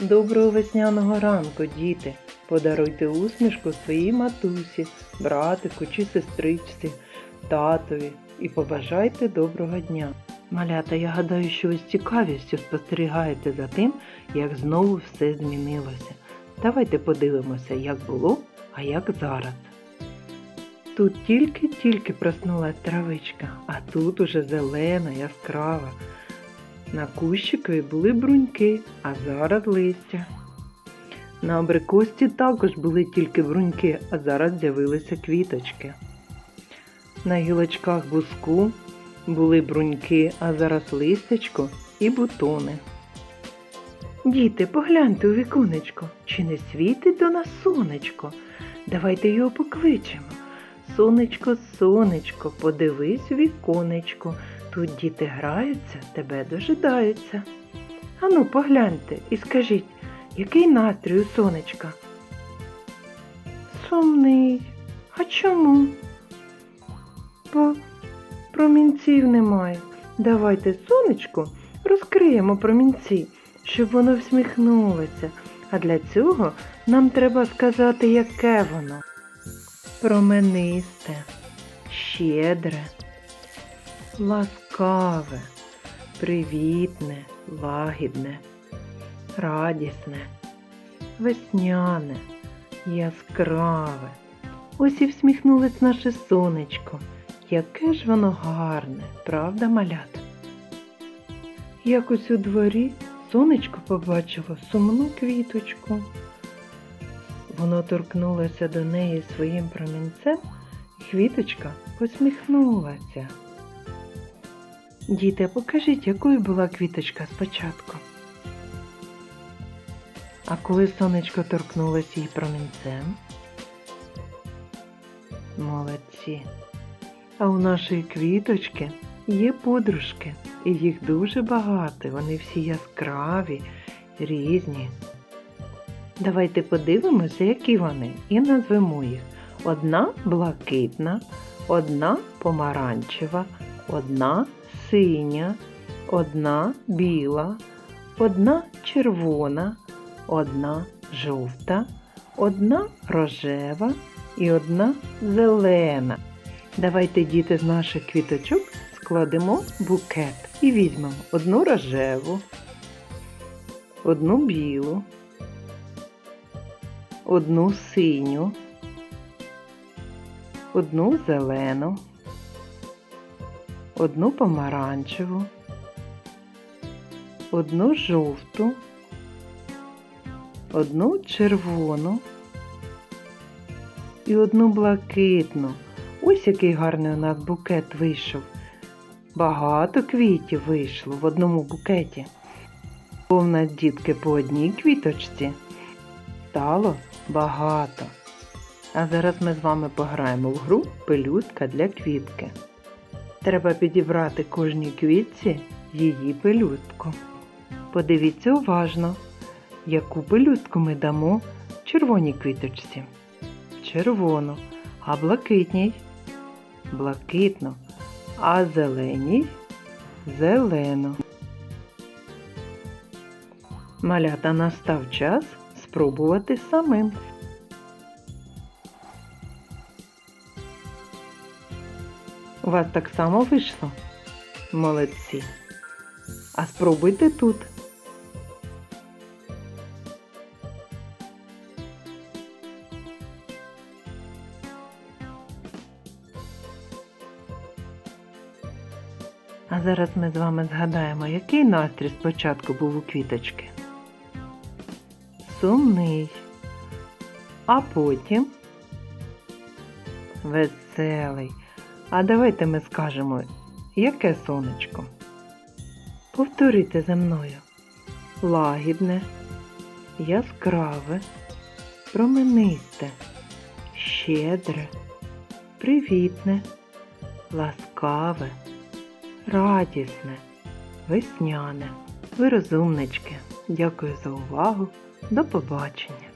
Доброго весняного ранку, діти! Подаруйте усмішку своїй матусі, братику чи сестричці, татові і побажайте доброго дня. Малята, я гадаю, що ви з цікавістю спостерігаєте за тим, як знову все змінилося. Давайте подивимося, як було, а як зараз. Тут тільки-тільки проснулась травичка, а тут уже зелена, яскрава. На кущикові були бруньки, а зараз листя. На абрикосці також були тільки бруньки, а зараз з'явилися квіточки. На гілочках буску були бруньки, а зараз листячко і бутони. Діти, погляньте у віконечко, чи не світить до нас сонечко? Давайте його покличемо. Сонечко, сонечко, подивись у віконечко. Тут діти граються, тебе дожидаються. Ану, погляньте і скажіть, який настрій у сонечка? Сумний. А чому? Бо промінців немає. Давайте сонечку розкриємо промінці, щоб воно всміхнулося. А для цього нам треба сказати, яке воно. Променисте, щедре, ласкаве, привітне, лагідне, радісне, весняне, яскраве. Ось і всміхнулось наше сонечко. Яке ж воно гарне, правда, малята? Якось у дворі сонечко побачило сумну квіточку. Воно торкнулося до неї своїм промінцем, і квіточка посміхнулася. Діти, покажіть, якою була квіточка спочатку. А коли сонечко торкнулося її промінцем? Молодці. А у нашої квіточки є подружки, і їх дуже багато. Вони всі яскраві, різні. Давайте подивимося, які вони, і назвемо їх. Одна блакитна, одна помаранчева, одна синя, одна біла, одна червона, одна жовта, одна рожева і одна зелена. Давайте, діти, з наших квіточок складемо букет і візьмемо одну рожеву, одну білу, одну синю, одну зелену, одну помаранчеву, одну жовту, одну червону і одну блакитну. Ось який гарний у нас букет вийшов. Багато квітів вийшло в одному букеті. Нас дітки по одній квіточці стало багато. А зараз ми з вами пограємо в гру пелюстка для квітки. Треба підібрати кожній квітці її пелюстку. Подивіться уважно, яку пелюстку ми дамо червоній квіточці. Червону, а блакитній блакитну, а зеленій зелену. Малята настав час спробувати самим. У вас так само вийшло? Молодці. А спробуйте тут. А зараз ми з вами згадаємо, який настрій спочатку був у квіточки. Сумний. А потім веселий. А давайте ми скажемо, яке сонечко. Повторюйте за мною. Лагідне, яскраве, променисте, щедре, привітне, ласкаве, радісне, весняне. Ви розумнички. Дякую за увагу. До побачення!